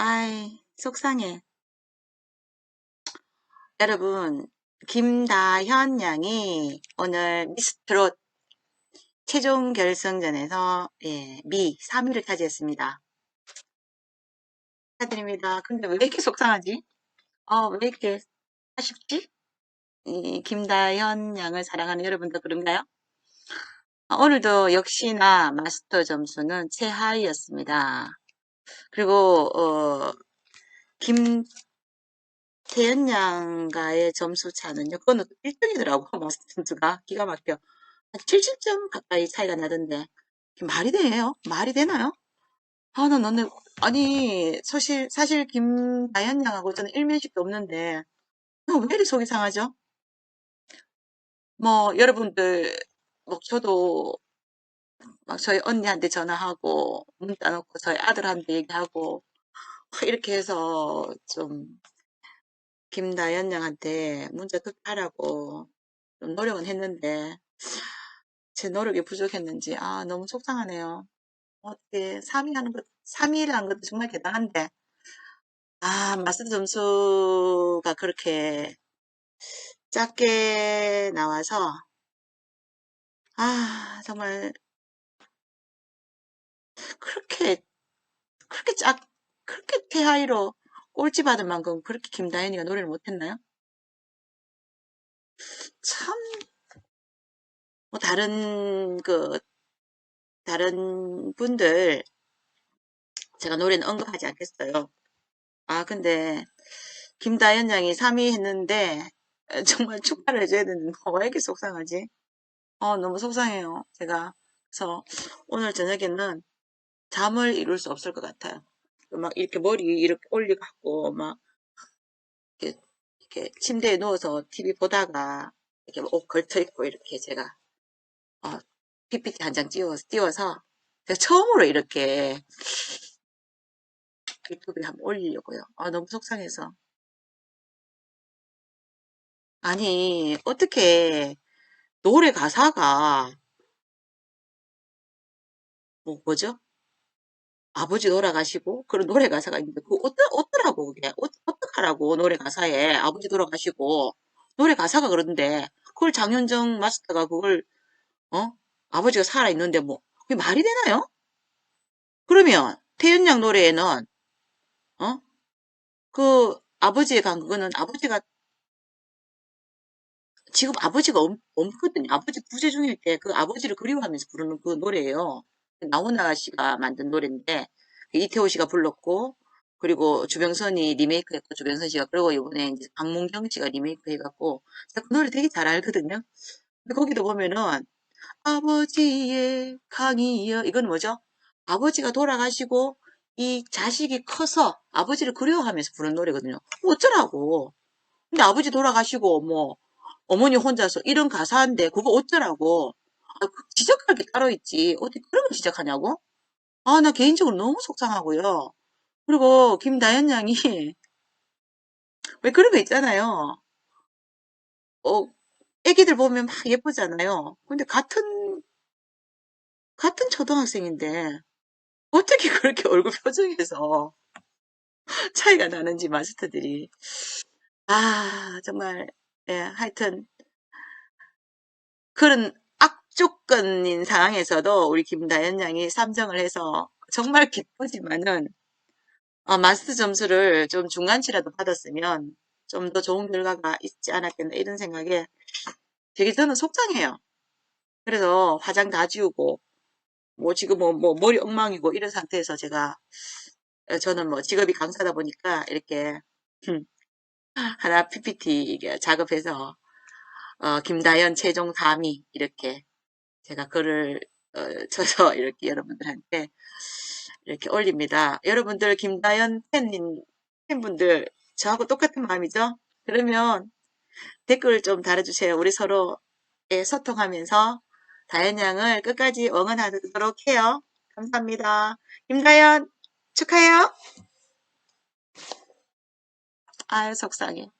아이, 속상해. 여러분, 김다현 양이 오늘 미스트롯 최종 결승전에서 예, 미 3위를 차지했습니다. 축하드립니다. 근데 왜 이렇게 속상하지? 어, 왜 이렇게 아쉽지? 이 김다현 양을 사랑하는 여러분도 그런가요? 어, 오늘도 역시나 마스터 점수는 최하위였습니다. 그리고 어, 김태연 양과의 점수 차는요. 그거는 1등이더라고. 마스터 점수가 기가 막혀. 한 70점 가까이 차이가 나던데 말이 돼요? 말이 되나요? 아, 나 너네 아니 사실 사실 김다현 양하고 저는 일면식도 없는데 왜 이렇게 속이 상하죠? 뭐 여러분들 뭐 저도 막 저희 언니한테 전화하고 문자 놓고 저희 아들한테 얘기하고 이렇게 해서 좀 김다연 양한테 문자 투표하라고 좀 노력은 했는데 제 노력이 부족했는지 아 너무 속상하네요. 어떻게 3위 하는 것 3위라는 것도 정말 대단한데 아 마스터 점수가 그렇게 작게 나와서 아 정말 그렇게 그렇게 작 그렇게 태하이로 꼴찌 받을 만큼 그렇게 김다현이가 노래를 못했나요? 참, 뭐 다른 그 다른 분들 제가 노래는 언급하지 않겠어요. 아 근데 김다현 양이 3위 했는데 정말 축하를 해줘야 되는데 왜 이렇게 속상하지? 어 너무 속상해요. 제가 그래서 오늘 저녁에는 잠을 이룰 수 없을 것 같아요. 막 이렇게 머리 이렇게 올리고 막 이렇게, 이렇게 침대에 누워서 TV 보다가 이렇게 옷 걸쳐 입고 이렇게 제가 어, PPT 한 장 띄워서, 띄워서 제가 처음으로 이렇게 유튜브에 한번 올리려고요. 아 너무 속상해서 아니 어떻게 노래 가사가 뭐 뭐죠? 아버지 돌아가시고 그런 노래 가사가 있는데 그 어떠, 어떠라고 그게 어, 어떡하라고 노래 가사에 아버지 돌아가시고 노래 가사가 그런데 그걸 장현정 마스터가 그걸 어 아버지가 살아 있는데 뭐 그게 말이 되나요? 그러면 태연양 노래에는 어 그 아버지에 간 그거는 아버지가 지금 아버지가 없, 없거든요. 아버지 부재 중일 때 그 아버지를 그리워하면서 부르는 그 노래예요. 나훈아 씨가 만든 노래인데 이태호 씨가 불렀고 그리고 주병선이 리메이크했고 주병선 씨가 그리고 이번에 이제 박문경 씨가 리메이크 해갖고 제가 그 노래 되게 잘 알거든요. 근데 거기도 보면은 아버지의 강이여 이건 뭐죠? 아버지가 돌아가시고 이 자식이 커서 아버지를 그리워하면서 부른 노래거든요. 어쩌라고. 근데 아버지 돌아가시고 뭐 어머니 혼자서 이런 가사인데 그거 어쩌라고. 아, 그 지적할 게 따로 있지. 어디 그런 걸 지적하냐고? 아, 나 개인적으로 너무 속상하고요. 그리고 김다현 양이 왜 그런 거 있잖아요. 어, 애기들 보면 막 예쁘잖아요. 근데 같은 같은 초등학생인데 어떻게 그렇게 얼굴 표정에서 차이가 나는지 마스터들이 아 정말 예 하여튼 그런 악조건인 상황에서도 우리 김다현 양이 3정을 해서 정말 기쁘지만은 어, 마스터 점수를 좀 중간치라도 받았으면 좀 더 좋은 결과가 있지 않았겠나 이런 생각에 되게 저는 속상해요. 그래서 화장 다 지우고 뭐 지금 뭐, 뭐 머리 엉망이고 이런 상태에서 제가 어, 저는 뭐 직업이 강사다 보니까 이렇게 하나 PPT 작업해서 어, 김다연 최종 3위 이렇게 제가 글을 어, 쳐서 이렇게 여러분들한테 이렇게 올립니다. 여러분들 김다연 팬님 팬분들 저하고 똑같은 마음이죠? 그러면 댓글 좀 달아주세요. 우리 서로 예, 소통하면서 다현 양을 끝까지 응원하도록 해요. 감사합니다. 김다연 축하해요. 아유 속상해.